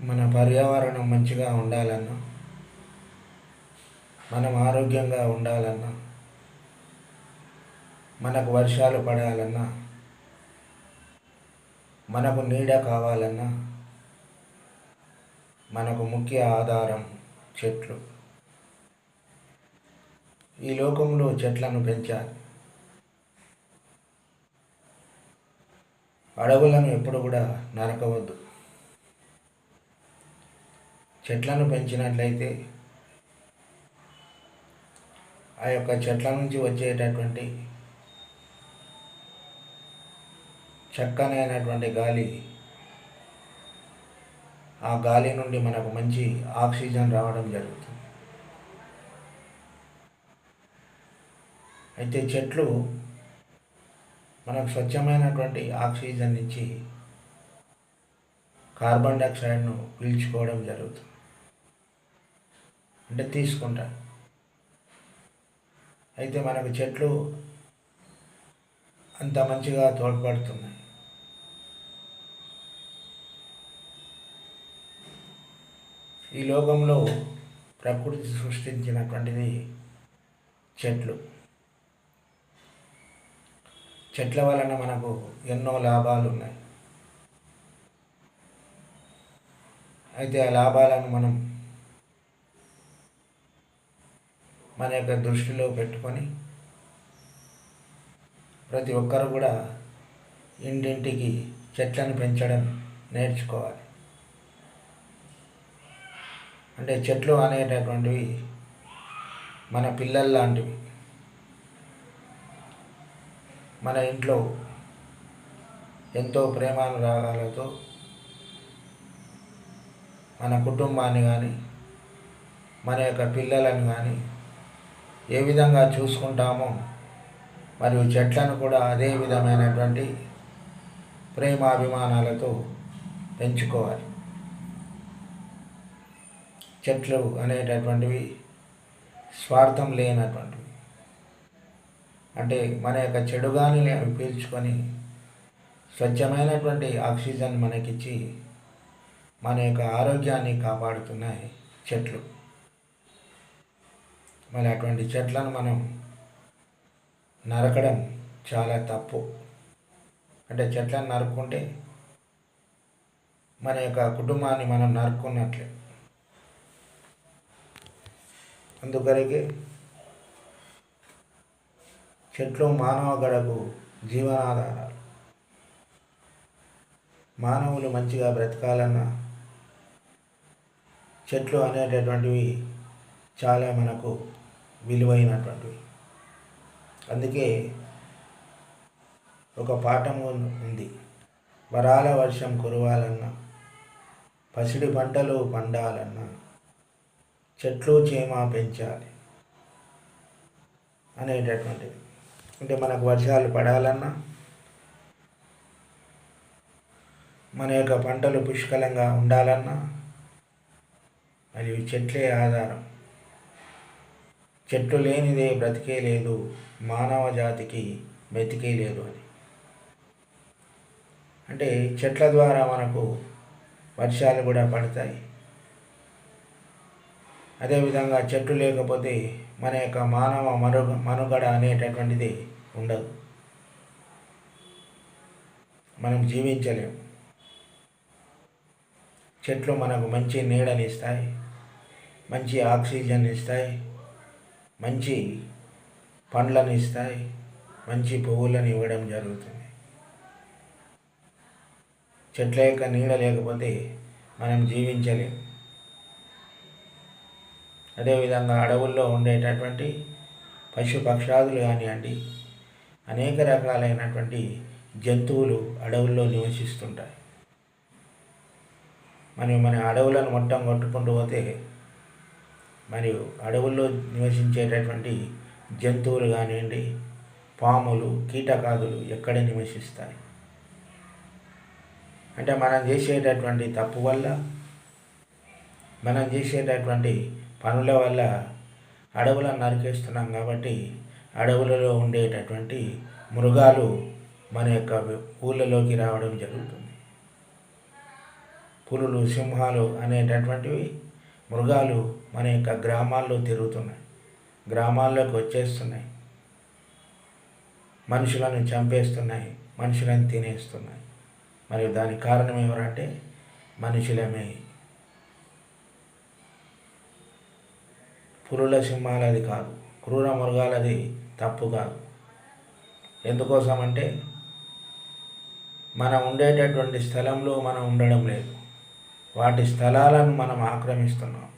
మన పర్యావరణం మంచిగా ఉండాలన్నా మనం ఆరోగ్యంగా ఉండాలన్నా మనకు వర్షాలు పడాలన్నా మనకు నీడ కావాలన్నా మనకు ముఖ్య ఆధారం చెట్లు. ఈ లోకంలో చెట్లను పెంచాలి. అడవులను ఎప్పుడు కూడా నరకవద్దు. చెట్లను పెంచినట్లయితే ఆ యొక్క చెట్ల నుంచి వచ్చేటటువంటి చక్కనైనటువంటి గాలి ఆ గాలి నుండి మనకు మంచి ఆక్సిజన్ రావడం జరుగుతుంది. అయితే చెట్లు మనకు స్వచ్ఛమైనటువంటి ఆక్సిజన్ ఇచ్చి కార్బన్ డైఆక్సైడ్ను పీల్చుకోవడం జరుగుతుంది. అంటే తీసుకుంటాం. అయితే మనకు చెట్లు అంత మంచిగా తోడ్పడుతున్నాయి. ఈ లోకంలో ప్రకృతి సృష్టించినటువంటిది చెట్లు. చెట్ల వలన మనకు ఎన్నో లాభాలు ఉన్నాయి. అయితే ఆ లాభాలను మనం మన యొక్క దృష్టిలో పెట్టుకొని ప్రతి ఒక్కరు కూడా ఇంటింటికి చెట్లను పెంచడం నేర్చుకోవాలి. అంటే చెట్లు అనేటటువంటివి మన పిల్లలు లాంటివి. మన ఇంట్లో ఎంతో ప్రేమానురాగాలతో మన కుటుంబాన్ని కానీ మన యొక్క పిల్లలను కానీ ఏ విధంగా చూసుకుంటామో మరియు చెట్లను కూడా అదే విధమైనటువంటి ప్రేమాభిమానాలతో పెంచుకోవాలి. చెట్లు అనేటటువంటివి స్వార్థం లేనటువంటివి. అంటే మన యొక్క చెడుగాని అవి పీల్చుకొని స్వచ్ఛమైనటువంటి ఆక్సిజన్ మనకిచ్చి మన యొక్క ఆరోగ్యాన్ని కాపాడుతున్నాయి చెట్లు. మరి అటువంటి చెట్లను మనం నరకడం చాలా తప్పు. అంటే చెట్లను నరుక్కుంటే మన యొక్క కుటుంబాన్ని మనం నరుక్కున్నట్లే. అందుకరికే చెట్లు మానవ గడకు జీవనాధారాలు. మానవులు మంచిగా బ్రతకాలన్నా చెట్లు అనేటటువంటివి చాలా మనకు విలువైనటువంటివి అందుకే ఒక పాఠం ఉంది. వరాల వర్షం కురవాలన్నా పసిడి పంటలు పండాలన్నా చెట్లు చేమ పెంచాలి అనేటటువంటిది. అంటే మనకు వర్షాలు పడాలన్నా మన యొక్క పంటలు పుష్కలంగా ఉండాలన్నా మరియు చెట్లే ఆధారం. చెట్లు లేనిదే బ్రతికే లేదు మానవ జాతికి బ్రతికే లేదు అని అంటే చెట్ల ద్వారా మనకు వర్షాలు కూడా పడతాయి. అదేవిధంగా చెట్లు లేకపోతే మన యొక్క మానవ మను మనుగడ అనేటటువంటిది ఉండదు. మనం జీవించలేము చెట్లు మనకు మంచి నీడని ఇస్తాయి మంచి ఆక్సిజన్ ఇస్తాయి మంచి పండ్లను ఇస్తాయి మంచి పువ్వులను ఇవ్వడం జరుగుతుంది. చెట్ల యొక్క నీడ లేకపోతే మనం జీవించలేము అదేవిధంగా అడవుల్లో ఉండేటటువంటి పశు పక్షాదులు కానివ్వండి అనేక రకాలైనటువంటి జంతువులు అడవుల్లో నివసిస్తుంటాయి. మనం మన అడవులను మొట్టం కొట్టుకుంటూ పోతే మరియు అడవుల్లో నివసించేటటువంటి జంతువులు కానివ్వండి పాములు కీటకాదులు ఎక్కడ నివసిస్తాయి. అంటే మనం చేసేటటువంటి తప్పు వల్ల మనం చేసేటటువంటి పనుల వల్ల అడవులను నరికేస్తున్నాం కాబట్టి అడవులలో ఉండేటటువంటి మృగాలు మన యొక్క ఊళ్ళలోకి రావడం జరుగుతుంది. పులులు సింహాలు అనేటటువంటివి మృగాలు మన యొక్క గ్రామాల్లో తిరుగుతున్నాయి. గ్రామాల్లోకి వచ్చేస్తున్నాయి. మనుషులను చంపేస్తున్నాయి. మనుషులను తినేస్తున్నాయి. మరియు దానికి కారణం ఎవరంటే మనుషులమే. పురుల సింహాలది కాదు. క్రూర మృగాలది తప్పు కాదు. ఎందుకోసం అంటే మనం ఉండేటటువంటి స్థలంలో మనం ఉండడం లేదు. వాటి స్థలాలను మనం ఆక్రమిస్తున్నాం.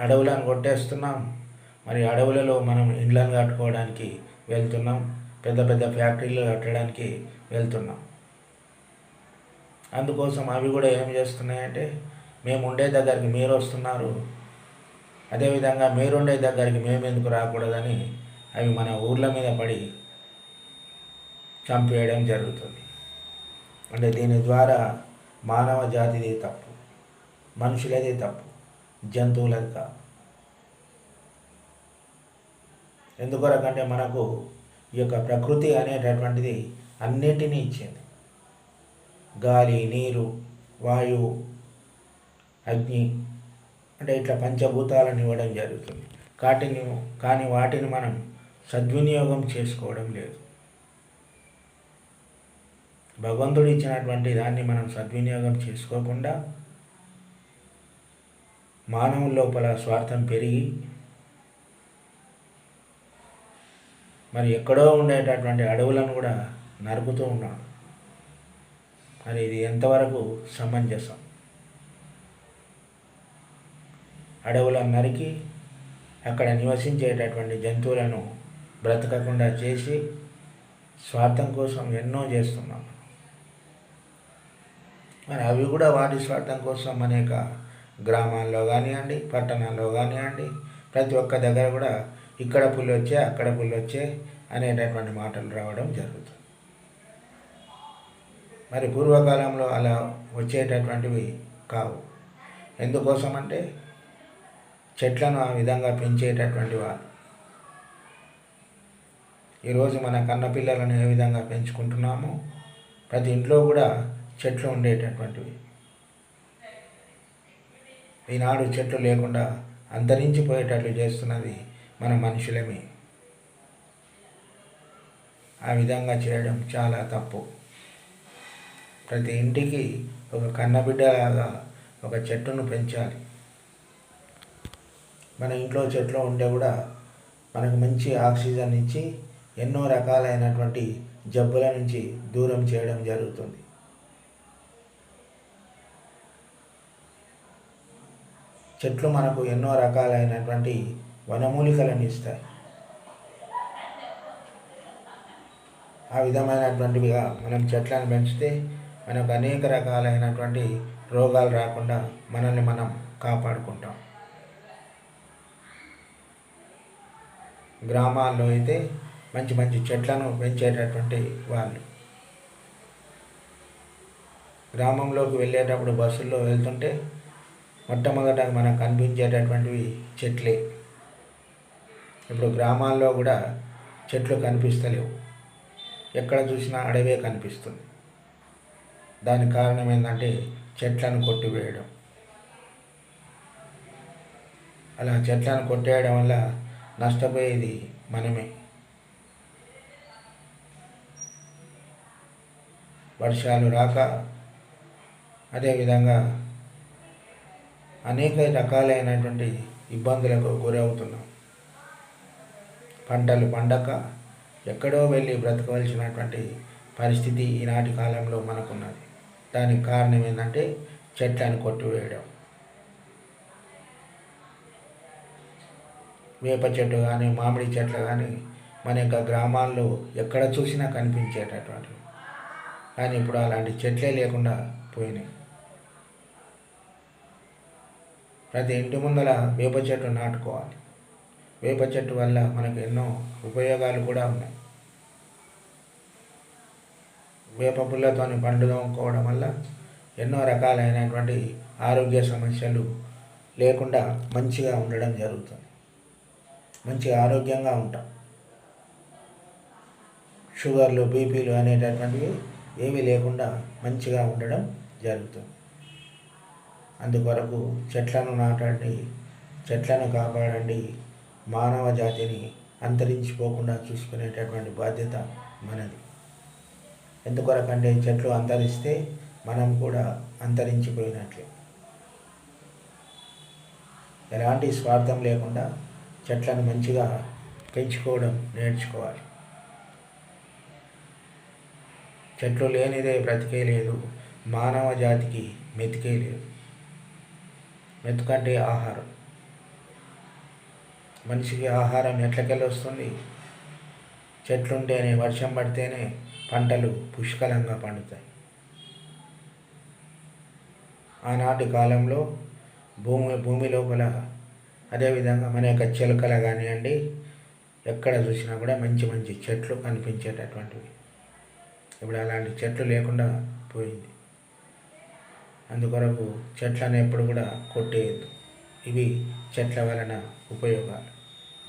అడవులను కొట్టేస్తున్నాం. మరి అడవులలో మనం ఇండ్లను కట్టుకోవడానికి వెళ్తున్నాం. పెద్ద పెద్ద ఫ్యాక్టరీలు కట్టడానికి వెళ్తున్నాం. అందుకోసం అవి కూడా ఏం చేస్తున్నాయంటే మేము ఉండే దగ్గరికి మీరు వస్తున్నారు. అదేవిధంగా మీరుండే దగ్గరికి మేము ఎందుకు రాకూడదని అవి మన ఊర్ల మీద పడి చంపేయడం జరుగుతుంది. అంటే దీని ద్వారా మానవ జాతిది తప్పు మనుషులది తప్పు. జంతువులది కాదు ఎందుకొరకంటే మనకు ఈ యొక్క ప్రకృతి అనేటటువంటిది అన్నిటినీ ఇచ్చింది. గాలి నీరు వాయువు అగ్ని అంటే ఇట్లా పంచభూతాలను ఇవ్వడం జరుగుతుంది. కాటిని కానీ వాటిని మనం సద్వినియోగం చేసుకోవడం లేదు. భగవంతుడు ఇచ్చినటువంటి దాన్ని మనం సద్వినియోగం చేసుకోకుండా మానవుల లోపల స్వార్థం పెరిగి మరి ఎక్కడో ఉండేటటువంటి అడవులను కూడా నరుకుతూ ఉన్నాడు. మరి ఇది ఎంతవరకు సమంజసం? అడవులను నరికి అక్కడ నివసించేటటువంటి జంతువులను బ్రతకకుండా చేసి స్వార్థం కోసం ఎన్నో చేస్తున్నాం. మరి అవి కూడా వాటి స్వార్థం కోసం అనేక గ్రామాల్లో కానివ్వండి పట్టణాల్లో కానివ్వండి ప్రతి ఒక్క దగ్గర కూడా ఇక్కడ పుల్లు వచ్చే అక్కడ పుల్లు వచ్చే అనేటటువంటి మాటలు రావడం జరుగుతుంది. మరి పూర్వకాలంలో అలా వచ్చేటటువంటివి కావు. ఎందుకోసం అంటే చెట్లను ఆ విధంగా పెంచేటటువంటి వారు ఈరోజు మన కన్నపిల్లలను ఏ విధంగా పెంచుకుంటున్నామో ప్రతి ఇంట్లో కూడా చెట్లు ఉండేటటువంటివి. ఈనాడు చెట్లు లేకుండా అంతరించిపోయేటట్లు చేస్తున్నది మన మనుషులమే. ఆ విధంగా చేయడం చాలా తప్పు. ప్రతి ఇంటికి ఒక కన్నబిడ్డలాగా ఒక చెట్టును పెంచాలి. మన ఇంట్లో చెట్లు ఉంటే కూడా మనకు మంచి ఆక్సిజన్ ఇచ్చి ఎన్నో రకాలైనటువంటి జబ్బుల నుంచి దూరం చేయడం జరుగుతుంది. చెట్లు మనకు ఎన్నో రకాలైనటువంటి వనమూలికలను ఇస్తాయి. ఆ విధమైనటువంటివిగా మనం చెట్లను పెంచితే మనకు అనేక రకాలైనటువంటి రోగాలు రాకుండా మనల్ని మనం కాపాడుకుంటాం. గ్రామాల్లో అయితే మంచి మంచి చెట్లను పెంచేటటువంటి వాళ్ళు. గ్రామంలోకి వెళ్ళేటప్పుడు బస్సుల్లో వెళ్తుంటే మొట్టమొదట మనకు కనిపించేటటువంటివి చెట్లే. ఇప్పుడు గ్రామాల్లో కూడా చెట్లు కనిపిస్తలేవు. ఎక్కడ చూసినా అడవే కనిపిస్తుంది. దానికి కారణం ఏంటంటే చెట్లను కొట్టివేయడం. అలా చెట్లను కొట్టేయడం వల్ల నష్టపోయేది మనమే. వర్షాలు రాక అదేవిధంగా అనేక రకాలైనటువంటి ఇబ్బందులకు గురవుతున్నాం. పంటలు పండక ఎక్కడో వెళ్ళి బ్రతకవలసినటువంటి పరిస్థితి ఈనాటి కాలంలో మనకున్నది. దానికి కారణం ఏంటంటే చెట్లను కొట్టివేయడం. వేప చెట్టు కానీ మామిడి చెట్లు కానీ మన యొక్క గ్రామాల్లో ఎక్కడ చూసినా కనిపించేటటువంటి కానీ ఇప్పుడు అలాంటి చెట్లే లేకుండా పోయినాయి. ప్రతి ఇంటి ముందర వేప చెట్టు నాటుకోవాలి. వేప చెట్టు వల్ల మనకు ఎన్నో ఉపయోగాలు కూడా ఉన్నాయి. వేప పుల్లతోని పండు తోముకోవడం వల్ల ఎన్నో రకాలైనటువంటి ఆరోగ్య సమస్యలు లేకుండా మంచిగా ఉండడం జరుగుతుంది. మంచి ఆరోగ్యంగా ఉంటాం. షుగర్లు బీపీలు అనేటటువంటివి ఏమీ లేకుండా మంచిగా ఉండడం జరుగుతుంది. అందుకొరకు చెట్లను నాటండి చెట్లను కాపాడండి మానవ జాతిని అంతరించిపోకుండా చూసుకునేటటువంటి బాధ్యత మనది. ఎందుకొరకంటే చెట్లు అంతరిస్తే మనం కూడా అంతరించిపోయినట్లే. ఎలాంటి స్వార్థం లేకుండా చెట్లను మంచిగా పెంచుకోవడం నేర్చుకోవాలి. చెట్లు లేనిదే బ్రతికే లేదు మానవ జాతికి మెతికే లేదు. మెతుకంటే ఆహారం? మనిషికి ఆహారం ఎట్లకెళ్ళి వస్తుంది చెట్లుంటేనే వర్షం పడితేనే పంటలు పుష్కలంగా పండుతాయి. ఆనాటి కాలంలో భూమి భూమి లోపల అదేవిధంగా మన యొక్క చిలకల కానివ్వండి ఎక్కడ చూసినా కూడా మంచి మంచి చెట్లు కనిపించేటటువంటివి. ఇప్పుడు అలాంటి చెట్లు లేకుండా పోయింది. అందుకొరకు చెట్లను ఎప్పుడు కూడా కొట్టేయద్దు. ఇవి చెట్ల వలన ఉపయోగాలు.